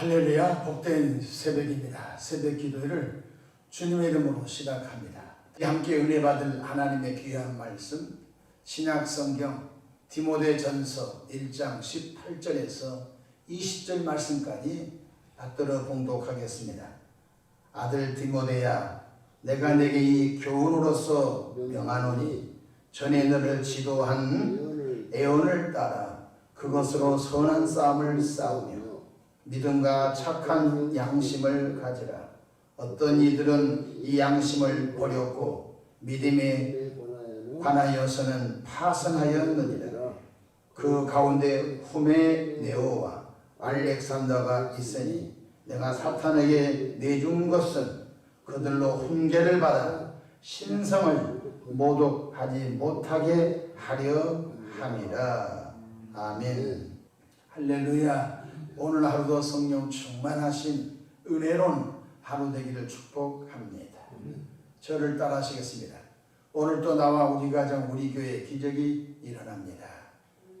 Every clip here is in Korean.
할렐루야 복된 새벽입니다. 새벽 기도회를 주님의 이름으로 시작합니다. 함께 은혜 받을 하나님의 귀한 말씀 신약 성경 디모데 전서 1장 18절에서 20절 말씀까지 받들어 봉독하겠습니다. 아들 디모데야 내가 내게 이 교훈으로서 명하노니 전에 너를 지도한 애원을 따라 그것으로 선한 싸움을 싸우며 믿음과 착한 양심을 가지라. 어떤 이들은 이 양심을 버렸고 믿음에 관하여서는 파선하였느니라. 그 가운데 후메네오와 알렉산더가 있으니 내가 사탄에게 내준 것은 그들로 훈계를 받아 신성을 모독하지 못하게 하려 함이라. 아멘. 할렐루야. 오늘 하루도 성령 충만하신 은혜로운 하루 되기를 축복합니다. 저를 따라하시겠습니다. 오늘도 나와 우리 가정 우리 교회 기적이 일어납니다.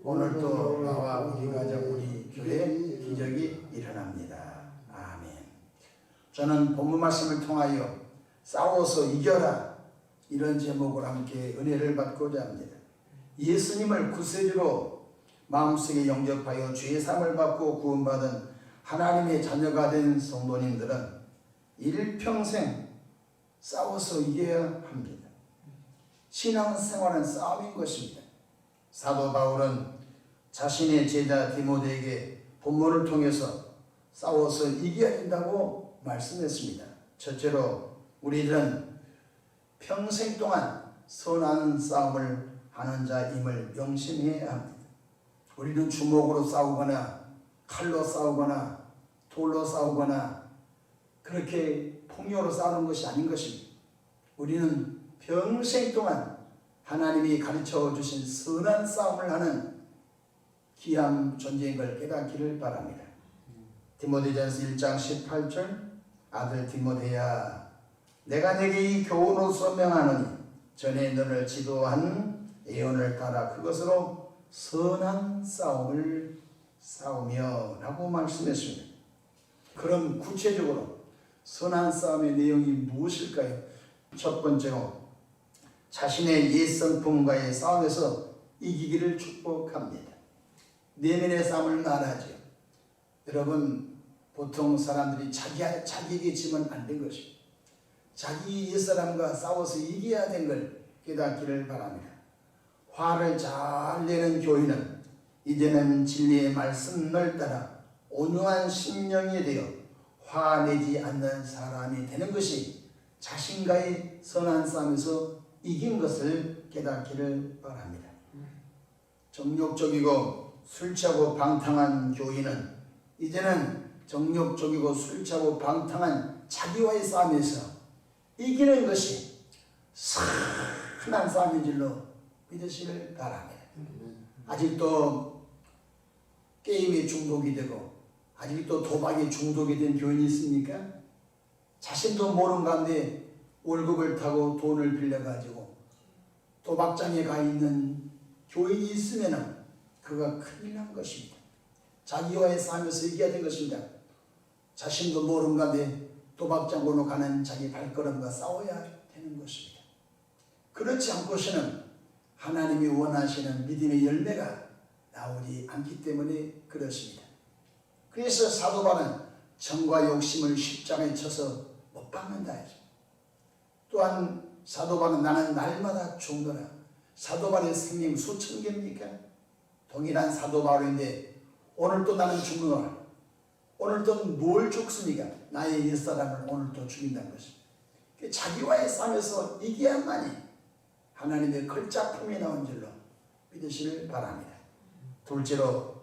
오늘도 나와 우리 가정 우리 교회 기적이 일어납니다. 아멘. 저는 본문 말씀을 통하여 싸워서 이겨라 이런 제목으로 함께 은혜를 받고자 합니다. 예수님을 구세주로 마음속에 영접하여 죄의 삶을 받고 구원받은 하나님의 자녀가 된 성도님들은 일평생 싸워서 이겨야 합니다. 신앙생활은 싸움인 것입니다. 사도 바울은 자신의 제자 디모데에게 본문을 통해서 싸워서 이겨야 된다고 말씀했습니다. 첫째로 우리들은 평생 동안 선한 싸움을 하는 자임을 명심해야 합니다. 우리는 주먹으로 싸우거나 칼로 싸우거나 돌로 싸우거나 그렇게 폭력으로 싸우는 것이 아닌 것입니다. 우리는 평생 동안 하나님이 가르쳐 주신 선한 싸움을 하는 귀한 존재인 걸 깨닫기를 바랍니다. 디모데전서 1장 18절 아들 디모데야 내가 내게 이 교훈으로서 명하노니 전에 너를 지도한 예언을 따라 그것으로 선한 싸움을 싸우며 라고 말씀했습니다. 그럼 구체적으로 선한 싸움의 내용이 무엇일까요? 첫 번째로 자신의 옛 성품과의 싸움에서 이기기를 축복합니다. 내면의 싸움을 말하죠. 여러분 보통 사람들이 자기 자기에게 지면 안 된 것입니다. 자기 옛사람과 싸워서 이겨야 된 걸 깨닫기를 바랍니다. 화를 잘 내는 교인은 이제는 진리의 말씀을 따라 온유한 심령이 되어 화내지 않는 사람이 되는 것이 자신과의 선한 싸움에서 이긴 것을 깨닫기를 바랍니다. 정욕적이고 술 취하고 방탕한 교인은 이제는 정욕적이고 술 취하고 방탕한 자기와의 싸움에서 이기는 것이 선한 싸움인 줄로 믿으시길 바랍니다. 아직도 게임에 중독이 되고 아직도 도박에 중독이 된 교인이 있습니까? 자신도 모르는 가운데 월급을 타고 돈을 빌려가지고 도박장에 가 있는 교인이 있으면 그가 큰일 난 것입니다. 자기와의 싸움에서 이겨야 된 것입니다. 자신도 모르는 가운데 도박장으로 가는 자기 발걸음과 싸워야 되는 것입니다. 그렇지 않고서는 하나님이 원하시는 믿음의 열매가 나오지 않기 때문에 그렇습니다. 그래서 사도 바는 정과 욕심을 십장에 쳐서 못 박는다. 또한 사도 바는 나는 날마다 죽노라. 사도 바의 생명 수천 개입니까? 동일한 사도 바울인데 오늘 또 나는 죽노라. 오늘 또뭘 죽습니까? 나의 옛사람을 오늘 또 죽인다는 것입니다. 자기와의 싸움에서 이겨야만이 하나님의 걸작품이 나온 줄로 믿으시길 바랍니다. 둘째로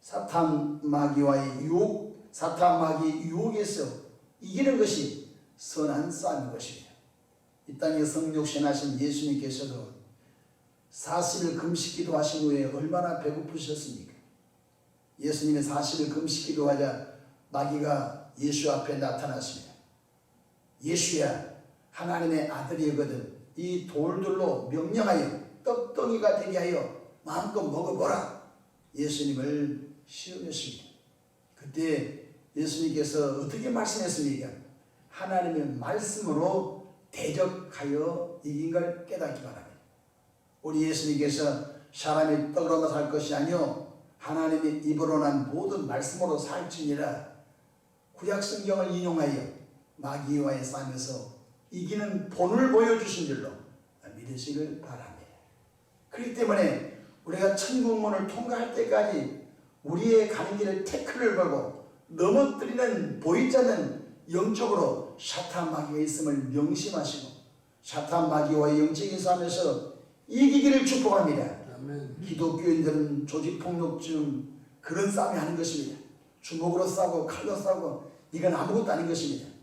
사탄 마귀와의 유혹, 사탄 마귀 유혹에서 이기는 것이 선한 싸움인 것입니다. 이 땅에 성육신하신 예수님께서도 40일 금식기도 하신 후에 얼마나 배고프셨습니까? 예수님의 40일 금식기도 하자 마귀가 예수 앞에 나타났습니다. 예수야 하나님의 아들이거든 이 돌들로 명령하여 떡덩이가 되게 하여 마음껏 먹어보라. 예수님을 시험했습니다. 그때 예수님께서 어떻게 말씀했습니까? 하나님의 말씀으로 대적하여 이긴 걸 깨닫기 바랍니다. 우리 예수님께서 사람이 떡으로만 살 것이 아니요 하나님의 입으로 난 모든 말씀으로 살지니라 구약 성경을 인용하여 마귀와의 싸움에서 이기는 본을 보여주신 줄로 믿으시길 바랍니다. 그렇기 때문에 우리가 천국문을 통과할 때까지 우리의 가는 길을 태클을 걸고 넘어뜨리는 보이지 않는 영적으로 사탄 마귀가 있음을 명심하시고 사탄 마귀와의 영적인 싸움에서 이기기를 축복합니다. 아멘. 기독교인들은 조직폭력중 그런 싸움이 하는 것입니다. 주먹으로 싸고 칼로 싸고 이건 아무것도 아닌 것입니다.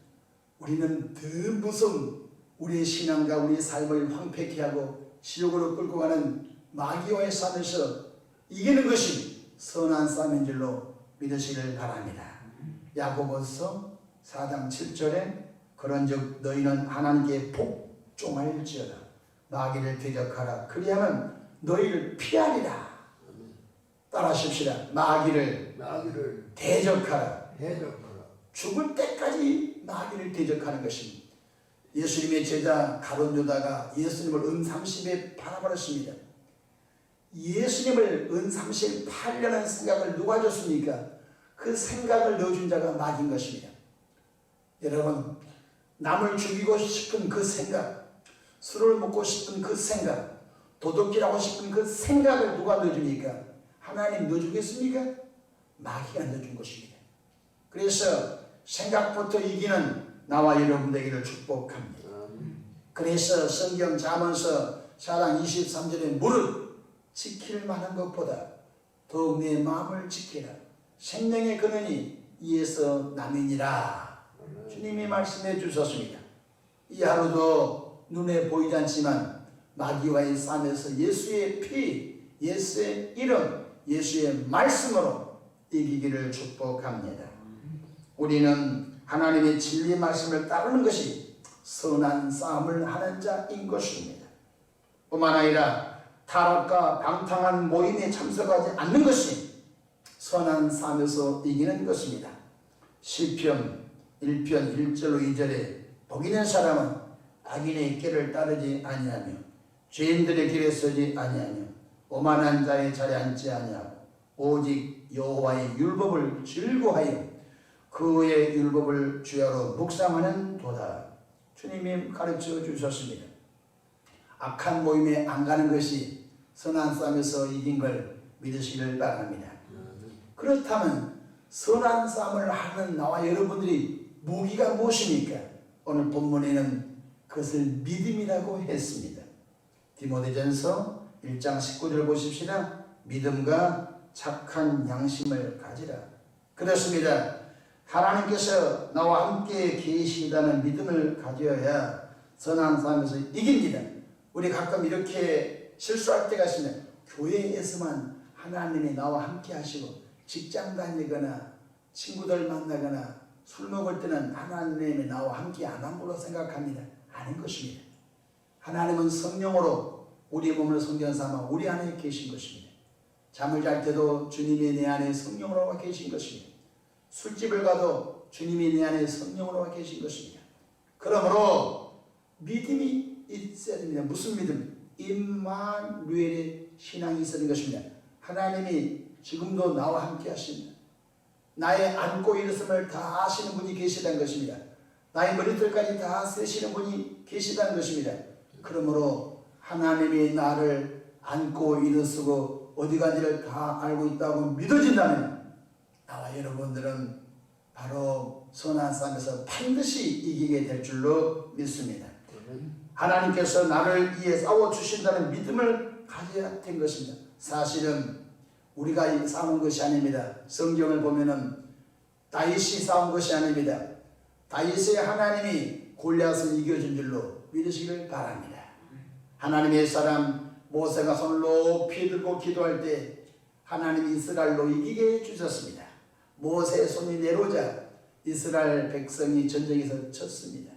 우리는 더 무서운 우리의 신앙과 우리의 삶을 황폐케 하고 지옥으로 끌고 가는 마귀와의 싸움에서 이기는 것이 선한 싸움인 줄로 믿으시길 바랍니다. 야고보서 4장 7절에 그런즉 너희는 하나님께 복종할지어다. 마귀를 대적하라. 그리하면 너희를 피하리라. 따라하십시다. 마귀를 마귀를 대적하라. 대적하라. 죽을 때까지 마귀를 대적하는 것입니다. 예수님의 제자 가론 유다가 예수님을 은 30에 팔아버렸습니다. 예수님을 은 30에 팔려는 생각을 누가 줬습니까? 그 생각을 넣어준 자가 마귀인 것입니다. 여러분, 남을 죽이고 싶은 그 생각, 술을 먹고 싶은 그 생각, 도둑질하고 싶은 그 생각을 누가 넣어줍니까? 하나님 넣어주겠습니까? 마귀가 넣어준 것입니다. 그래서 생각부터 이기는 나와 여러분 되기를 축복합니다. 그래서 성경 자문서 4장 23절에 무릇 지킬 만한 것보다 더욱 내 마음을 지키라. 생명의 근원이 이에서 남이니라. 주님이 말씀해 주셨습니다. 이 하루도 눈에 보이지 않지만 마귀와의 싸움에서 예수의 피, 예수의 이름, 예수의 말씀으로 이기기를 축복합니다. 우리는 하나님의 진리 말씀을 따르는 것이 선한 싸움을 하는 자인 것입니다. 뿐만 아니라 타락과 방탕한 모임에 참석하지 않는 것이 선한 싸움에서 이기는 것입니다. 시편 1편 1절로 2절에 복 있는 사람은 악인의 길을 따르지 아니하며 죄인들의 길에 서지 아니하며 오만한 자의 자리에 앉지 아니하고 오직 여호와의 율법을 즐거하여 그의 율법을 주야로 묵상하는 도다. 주님이 가르쳐 주셨습니다. 악한 모임에 안 가는 것이 선한 싸움에서 이긴 걸 믿으시길 바랍니다. 그렇다면 선한 싸움을 하는 나와 여러분들이 무기가 무엇입니까? 오늘 본문에는 그것을 믿음이라고 했습니다. 디모데전서 1장 19절 보십시다. 믿음과 착한 양심을 가지라. 그렇습니다. 하나님께서 나와 함께 계시다는 믿음을 가져야 선한 삶에서 이깁니다. 우리 가끔 이렇게 실수할 때가 있습니다. 교회에서만 하나님이 나와 함께 하시고 직장 다니거나 친구들 만나거나 술 먹을 때는 하나님이 나와 함께 안한 걸로 생각합니다. 아닌 것입니다. 하나님은 성령으로 우리 몸을 성전 삼아 우리 안에 계신 것입니다. 잠을 잘 때도 주님이 내 안에 성령으로 와 계신 것입니다. 술집을 가도 주님이 내 안에 성령으로 와 계신 것입니다. 그러므로 믿음이 있어야 됩니다. 무슨 믿음? 임마누엘의 신앙이 있어야 되는 것입니다. 하나님이 지금도 나와 함께 하십니다. 나의 안고 일어섬을 다 아시는 분이 계시다는 것입니다. 나의 머리털까지 다 세시는 분이 계시다는 것입니다. 그러므로 하나님이 나를 안고 일어서고 어디 간지를 다 알고 있다고 믿어진다면 나와 여러분들은 바로 선한 싸움에서 반드시 이기게 될 줄로 믿습니다. 하나님께서 나를 위해 싸워 주신다는 믿음을 가져야 된 것입니다. 사실은 우리가 이 싸운 것이 아닙니다. 성경을 보면은 다윗이 싸운 것이 아닙니다. 다윗의 하나님이 골리앗을 이겨준 줄로 믿으시길 바랍니다. 하나님의 사람 모세가 손을 높이 들고 기도할 때 하나님이 이스라엘로 이기게 해주셨습니다. 모세의 손이 내려오자 이스라엘 백성이 전쟁에서 쳤습니다.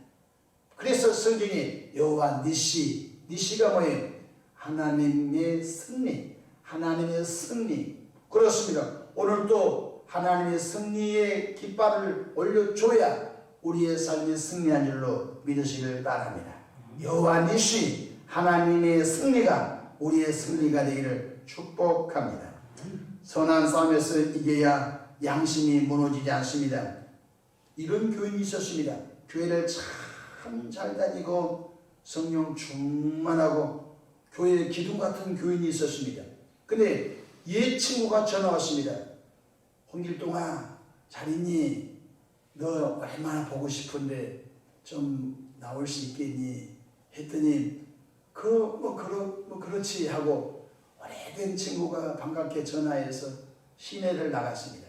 그래서 성경에 여호와 니시 니시가 뭐예요? 하나님의 승리 하나님의 승리 그렇습니다. 오늘 또 하나님의 승리의 깃발을 올려줘야 우리의 삶이 승리한 줄로 믿으시길 바랍니다. 여호와 니시 하나님의 승리가 우리의 승리가 되기를 축복합니다. 선한 싸움에서 이겨야 양심이 무너지지 않습니다. 이런 교인이 있었습니다. 교회를 참 잘 다니고 성령 충만하고 교회 기둥 같은 교인이 있었습니다. 근데 옛 친구가 전화 왔습니다. 홍길동아 잘 있니? 너 얼마나 보고 싶은데 좀 나올 수 있겠니? 했더니 그뭐 그렇 뭐 그렇지 하고 오래된 친구가 반갑게 전화해서 시내를 나갔습니다.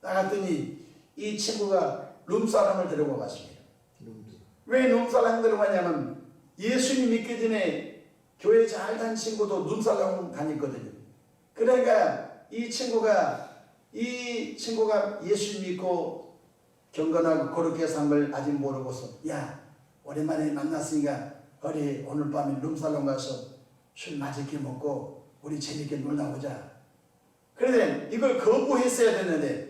나갔더니 이 친구가 룸 사람을 데리고 갔습니다. 왜 룸 사람 데리고 갔냐면 예수님 믿기 전에 교회 잘 다닌 친구도 룸 사람 다녔거든요. 그러니까 이 친구가 이 친구가 예수 믿고 경건하고 그렇게 산걸 아직 모르고서 야 오랜만에 만났으니까 우리 오늘 밤에 룸살롱 가서 술 맛있게 먹고 우리 재밌게 놀다 오자. 그런데 이걸 거부했어야 됐는데 아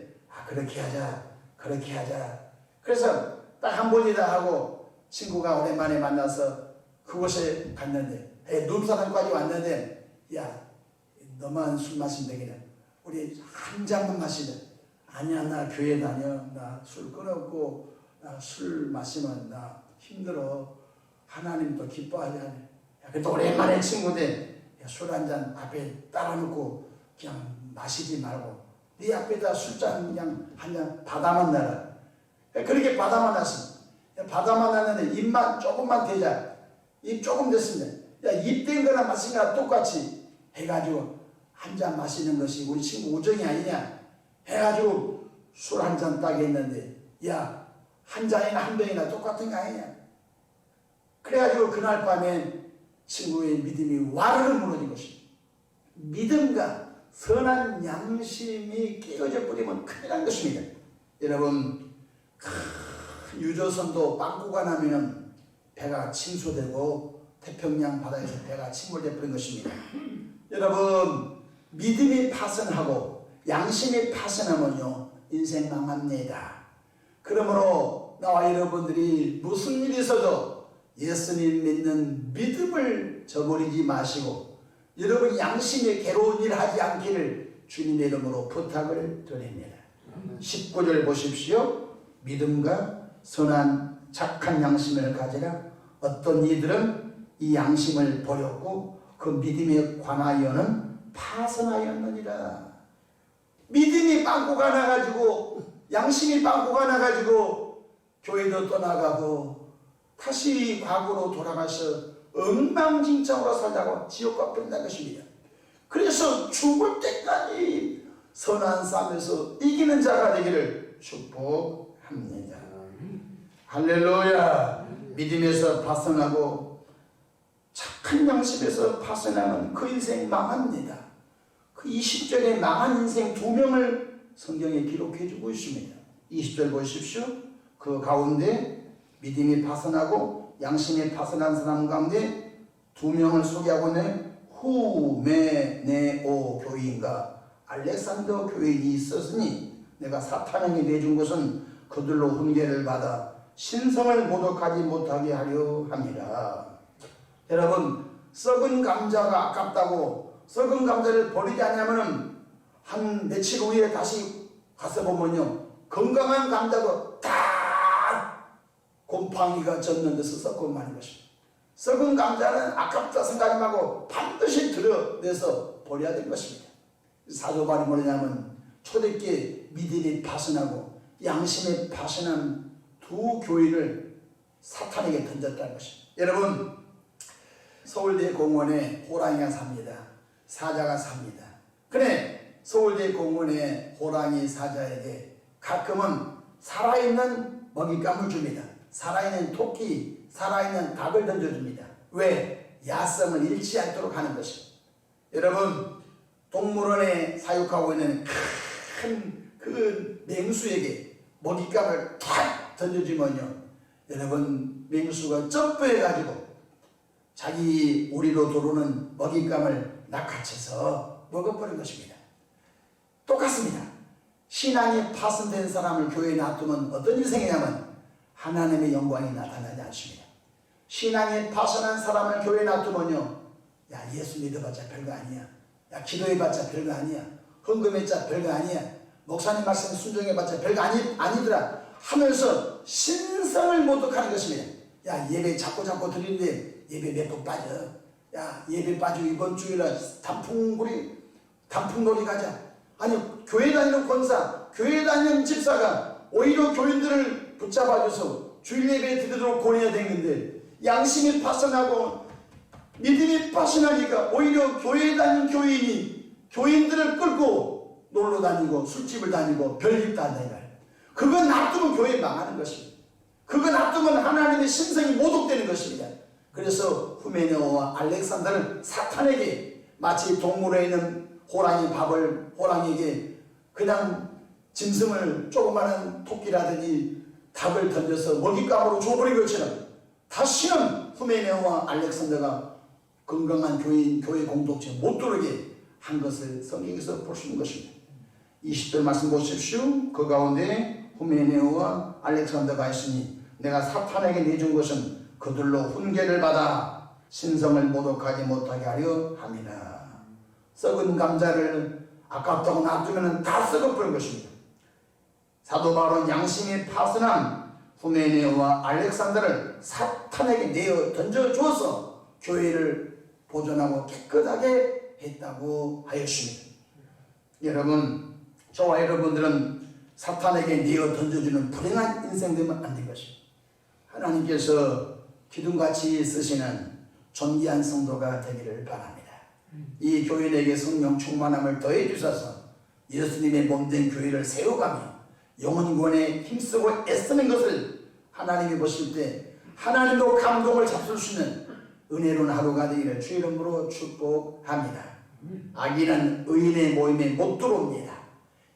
그렇게 하자 그렇게 하자. 그래서 딱 한 번이다 하고 친구가 오랜만에 만나서 그곳에 갔는데 에, 룸살롱까지 왔는데 야 너만 술 되겠네. 우리 한 잔만 마시자. 아니야 나 교회 다녀. 나 술 끊었고 나 술 마시면 나 힘들어. 하나님도 기뻐하지 않아. 야, 그래도 오랜만에 친구들 술 한 잔 앞에 따라 놓고 그냥 마시지 말고 네 앞에다 술잔 그냥 한잔 받아만 놔라. 그렇게 받아만 놨어. 받아만 놨는데 입만 조금만 대자. 입 조금 됐습니다. 야, 입된 거나 마신 거나 똑같이 해가지고 한 잔 마시는 것이 우리 친구 우정이 아니냐 해가지고 술 한 잔 딱 했는데 야 한 잔이나 한 병이나 똑같은 거 아니냐 그래가지고 그날 밤에 친구의 믿음이 와르르 무너진 것입니다 믿음과 선한 양심이 깨어져 버리면 큰일 난 것입니다 여러분 큰 유조선도 빵꾸가 나면은 배가 침수되고 태평양 바다에서 배가 침몰돼 버린 것입니다 여러분 믿음이 파선하고 양심이 파선하면요 인생 망합니다. 그러므로 나와 여러분들이 무슨 일이 있어도 예수님 믿는 믿음을 저버리지 마시고 여러분 양심에 괴로운 일 하지 않기를 주님의 이름으로 부탁을 드립니다. 19절 보십시오. 믿음과 선한 착한 양심을 가지라 어떤 이들은 이 양심을 버렸고 그 믿음에 관하여는 파선하였느니라. 믿음이 빵꾸가 나가지고 양심이 빵꾸가 나가지고 교회도 떠나가고 다시 과거로 돌아가서 엉망진창으로 살다가 지옥과 끝난 것입니다. 그래서 죽을 때까지 선한 싸움에서 이기는 자가 되기를 축복합니다. 할렐루야. 믿음에서 파선하고 착한 양심에서 파선하면 그 인생 망합니다. 그 20절에 망한 인생 두 명을 성경에 기록해 주고 있습니다. 20절 보십시오. 그 가운데 믿음이 파선하고 양심이 파선한 사람 가운데 두 명을 소개하고 있는 후메네오 교인과 알렉산더 교인이 있었으니 내가 사탄에게 내준 것은 그들로 훈계를 받아 신성을 모독하지 못하게 하려 함이라. 여러분 썩은 감자가 아깝다고 썩은 감자를 버리지 않으면은 한 며칠 후에 다시 가서 보면요 건강한 감자도 다 곰팡이가 젖는 데서 썩고 마는 것입니다. 썩은 감자는 아깝다 생각하지 말고 반드시 들여내서 버려야 될 것입니다. 사도발이 뭐냐면 초대교회 믿음이 파선하고 양심에 파선한 두 교회를 사탄에게 던졌다는 것입니다. 여러분 서울대 공원에 호랑이가 삽니다. 사자가 삽니다. 그래 서울대 공원에 호랑이 사자에게 가끔은 살아있는 먹잇감을 줍니다. 살아있는 토끼, 살아있는 닭을 던져줍니다. 왜? 야성을 잃지 않도록 하는 것입니다. 여러분 동물원에 사육하고 있는 큰 그 맹수에게 먹잇감을 탁 던져주면요. 여러분 맹수가 점프해가지고 자기 우리로 들어오는 먹잇감을 낚아채서 먹어버린 것입니다. 똑같습니다. 신앙이 파손된 사람을 교회에 놔두면 어떤 일이 생기냐면 하나님의 영광이 나타나지 않습니다. 신앙이 파손한 사람을 교회에 놔두면요. 야 예수 믿어봤자 별거 아니야. 야 기도해봤자 별거 아니야. 헌금했자 별거 아니야. 목사님 말씀 순종해봤자 별거 아니, 아니더라. 하면서 신성을 모독하는 것입니다. 야 예배 자꾸 자꾸 드리는데 예배 몇 번 빠져. 야 예배 빠지고 이번 주일날 단풍놀이 단풍놀이 가자. 아니 교회 다니는 권사, 교회 다니는 집사가 오히려 교인들을 붙잡아줘서 주일 예배 드리도록 권해야 되는데 양심이 파손하고 믿음이 파손하니까 오히려 교회 다니는 교인이 교인들을 끌고 놀러 다니고 술집을 다니고 별일 다 다니고 그거 놔두면 교회 망하는 것입니다. 그거 놔두면 하나님의 신성이 모독되는 것입니다. 그래서 후메네오와 알렉산더는 사탄에게 마치 동물에 있는 호랑이 밥을 호랑이에게 그냥 짐승을 조그마한 토끼라든지 닭을 던져서 먹잇감으로 줘버린 것처럼 다시는 후메네오와 알렉산더가 건강한 교인, 교회 공동체 못 들어오게 한 것을 성경에서 볼 수 있는 것입니다. 20절 말씀 보십시오. 그 가운데 후메네오와 알렉산더가 있으니 내가 사탄에게 내준 것은 그들로 훈계를 받아 신성을 모독하지 못하게 하려 함이라. 썩은 감자를 아깝다고 놔두면 다 썩어버린 것입니다. 사도 바울은 양심이 파선한 후메네오와 알렉산더를 사탄에게 내어 던져주어서 교회를 보존하고 깨끗하게 했다고 하였습니다. 여러분, 저와 여러분들은 사탄에게 내어 던져주는 불행한 인생 되면 안 될 것입니다. 하나님께서 기둥같이 쓰시는 존귀한 성도가 되기를 바랍니다. 이 교인에게 성령 충만함을 더해 주셔서 예수님의 몸된 교회를 세워가며 영혼권에 힘쓰고 애쓰는 것을 하나님이 보실 때 하나님도 감동을 잡술 수 있는 은혜로운 하루가 되기를 주 이름으로 축복합니다. 악인은 의인의 모임에 못 들어옵니다.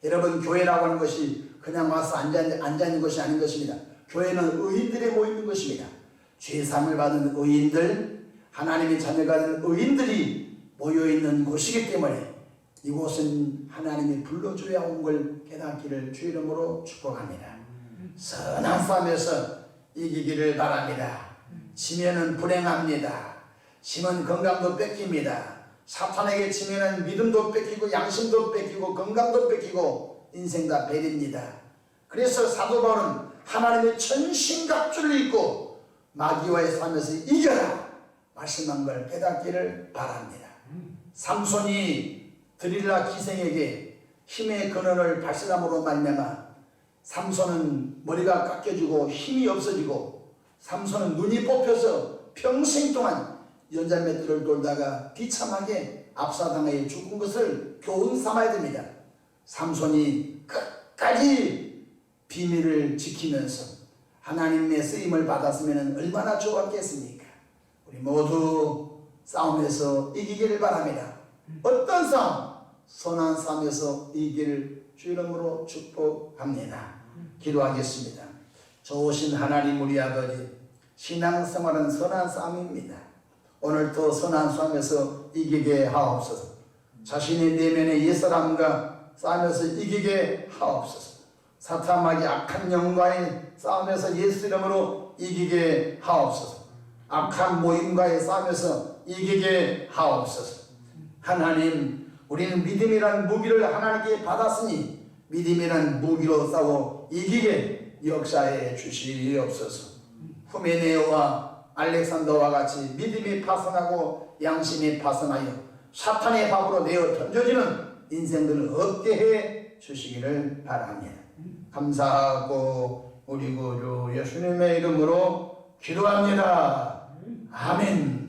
여러분 교회라고 하는 것이 그냥 와서 앉아, 앉아 있는 것이 아닌 것입니다. 교회는 의인들의 모임인 것입니다. 죄삼을 받은 의인들, 하나님의 자녀가 된 의인들이 모여있는 곳이기 때문에 이곳은 하나님이 불러줘야 온 걸 깨닫기를 주 이름으로 축복합니다. 선한 싸움에서 이기기를 바랍니다. 지면은 불행합니다. 심은 건강도 뺏깁니다. 사탄에게 지면은 믿음도 뺏기고 양심도 뺏기고 건강도 뺏기고 인생 다 베립니다. 그래서 사도 바울은 하나님의 천신갑주를 입고 마귀와의 싸움에서 이겨라 말씀한 걸 깨닫기를 바랍니다. 삼손이 드릴라 기생에게 힘의 근원을 발설함으로 말미암아 삼손은 머리가 깎여지고 힘이 없어지고 삼손은 눈이 뽑혀서 평생 동안 연자맷들을 돌다가 비참하게 압사당해 죽은 것을 교훈 삼아야 됩니다. 삼손이 끝까지 비밀을 지키면서 하나님의 쓰임을 받았으면 얼마나 좋았겠습니까? 우리 모두 싸움에서 이기기를 바랍니다. 어떤 싸움? 선한 싸움에서 이기를 주 이름으로 축복합니다. 기도하겠습니다. 좋으신 하나님 우리 아버지 신앙생활은 선한 싸움입니다. 오늘도 선한 싸움에서 이기게 하옵소서. 자신의 내면의 옛사람과 싸움에서 이기게 하옵소서. 사탐하기 악한 영과의 싸움에서 예수 이름으로 이기게 하옵소서. 악한 모임과의 싸움에서 이기게 하옵소서. 하나님, 우리는 믿음이란 무기를 하나님께 받았으니 믿음이란 무기로 싸워 이기게 역사해 주시옵소서. 후메네오와 알렉산더와 같이 믿음이 파손하고 양심이 파손하여 사탄의 밥으로 내어 던져지는 인생들을 없게 해 주시기를 바랍니다. 감사하고 우리 구주 예수님의 이름으로 기도합니다. 아멘.